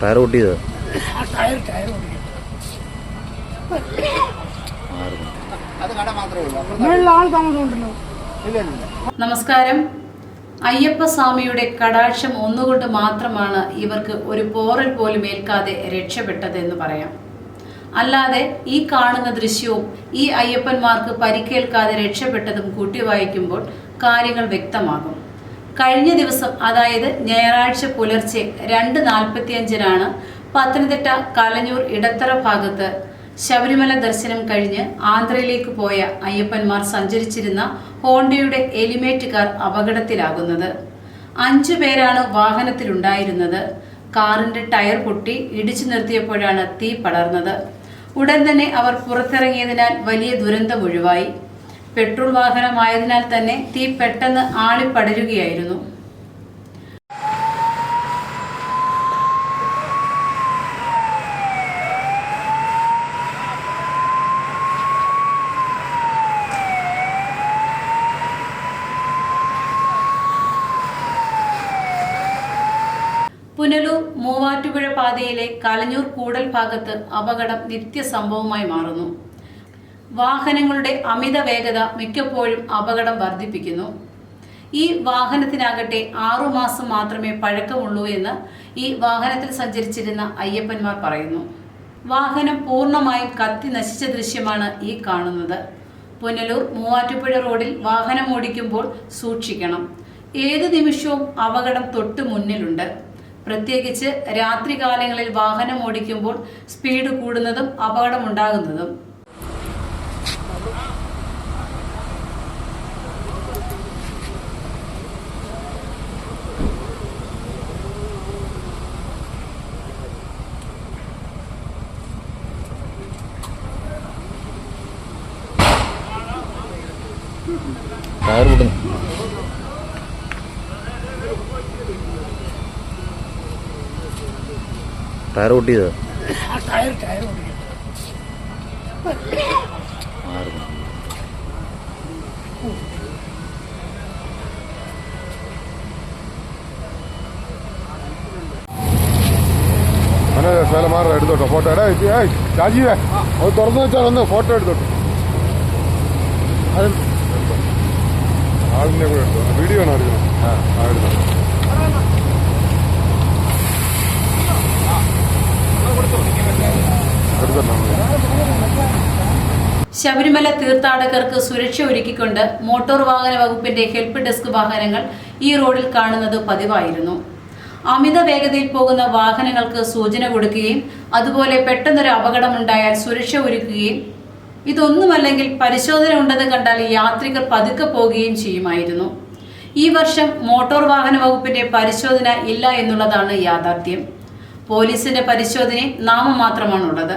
Tyre പൊട്ടിയത്? നമസ്കാരം. അയ്യപ്പസ്വാമിയുടെ കടാക്ഷം ഒന്നുകൊണ്ട് മാത്രമാണ് ഇവർക്ക് ഒരു പോറൽ പോലും ഏൽക്കാതെ രക്ഷപ്പെട്ടത് എന്ന് പറയാം. അല്ലാതെ ഈ കാണുന്ന ദൃശ്യവും ഈ അയ്യപ്പന്മാർക്ക് പരിക്കേൽക്കാതെ രക്ഷപ്പെട്ടതും കൂട്ടി വായിക്കുമ്പോൾ കാര്യങ്ങൾ വ്യക്തമാകും. കഴിഞ്ഞ ദിവസം അതായത് ഞായറാഴ്ച പുലർച്ചെ രണ്ട് നാൽപ്പത്തിയഞ്ചിനാണ് പത്തനംതിട്ട കലഞ്ഞൂർ ഇടത്തറ ഭാഗത്ത് ശബരിമല ദർശനം കഴിഞ്ഞ് ആന്ധ്രയിലേക്ക് പോയ അയ്യപ്പന്മാർ സഞ്ചരിച്ചിരുന്ന ഹോണ്ടയുടെ എലിമേറ്റ് കാർ അപകടത്തിലാകുന്നത്. അഞ്ചു പേരാണ് വാഹനത്തിലുണ്ടായിരുന്നത്. കാറിന്റെ ടയർ പൊട്ടി ഇടിച്ചു നിർത്തിയപ്പോഴാണ് തീ പടർന്നത്. ഉടൻ തന്നെ അവർ പുറത്തിറങ്ങിയതിനാൽ വലിയ ദുരന്തം ഒഴിവായി. പെട്രോൾ വാഹനമായതിനാൽ തന്നെ തീ പെട്ടെന്ന് ആളിപ്പടരുകയായിരുന്നു. പുനലൂർ മൂവാറ്റുപുഴ പാതയിലെ കലഞ്ഞൂർ കൂടൽ ഭാഗത്ത് അപകടം നിത്യസംഭവമായി മാറുന്നു. വാഹനങ്ങളുടെ അമിത വേഗത മിക്കപ്പോഴും അപകടം വർദ്ധിപ്പിക്കുന്നു. ഈ വാഹനത്തിനാകട്ടെ ആറുമാസം മാത്രമേ പഴക്കമുള്ളൂ എന്ന് ഈ വാഹനത്തിൽ സഞ്ചരിച്ചിരുന്ന അയ്യപ്പന്മാർ പറയുന്നു. വാഹനം പൂർണമായും കത്തി നശിച്ച ദൃശ്യമാണ് ഈ കാണുന്നത്. പുനലൂർ മൂവാറ്റുപുഴ റോഡിൽ വാഹനം ഓടിക്കുമ്പോൾ സൂക്ഷിക്കണം. ഏത് നിമിഷവും അപകടം തൊട്ട് മുന്നിലുണ്ട്. പ്രത്യേകിച്ച് രാത്രികാലങ്ങളിൽ വാഹനം ഓടിക്കുമ്പോൾ സ്പീഡ് കൂടുന്നതും അപകടമുണ്ടാകുന്നതും ടയർ പൊട്ടുന്നു ടയർ പൊട്ടിയത്. ടയർ ടയർ ഓടിക്കും അങ്ങനെ മാറ എടുത്തോട്ടോ ഫോട്ടോ. എടാ ഏയ് രാജീവേ അത് തുറന്നു വെച്ചാൽ ഒന്ന് ഫോട്ടോ എടുത്തോട്ടോ. ആളിനെ കൂടെ എടുത്തോ. വീഡിയോ ആണോ എടുക്കുന്നത് ആ. എടുത്തോ എടുത്തോ. ശബരിമല തീർത്ഥാടകർക്ക് സുരക്ഷ ഒരുക്കിക്കൊണ്ട് മോട്ടോർ വാഹന വകുപ്പിന്റെ ഹെൽപ്പ് ഡെസ്ക് വാഹനങ്ങൾ ഈ റോഡിൽ കാണുന്നത് പതിവായിരുന്നു. അമിത വേഗതയിൽ പോകുന്ന വാഹനങ്ങൾക്ക് സൂചന കൊടുക്കുകയും അതുപോലെ പെട്ടെന്നൊരു അപകടമുണ്ടായാൽ സുരക്ഷ ഒരുക്കുകയും ഇതൊന്നുമല്ലെങ്കിൽ പരിശോധന ഉണ്ടെന്ന് കണ്ടാൽ യാത്രികർ പതുക്കെ പോകുകയും ചെയ്യുമായിരുന്നു. ഈ വർഷം മോട്ടോർ വാഹന വകുപ്പിന്റെ പരിശോധന ഇല്ല എന്നുള്ളതാണ് യാഥാർത്ഥ്യം. പോലീസിന്റെ പരിശോധനയും നാമമാത്രമാണുള്ളത്.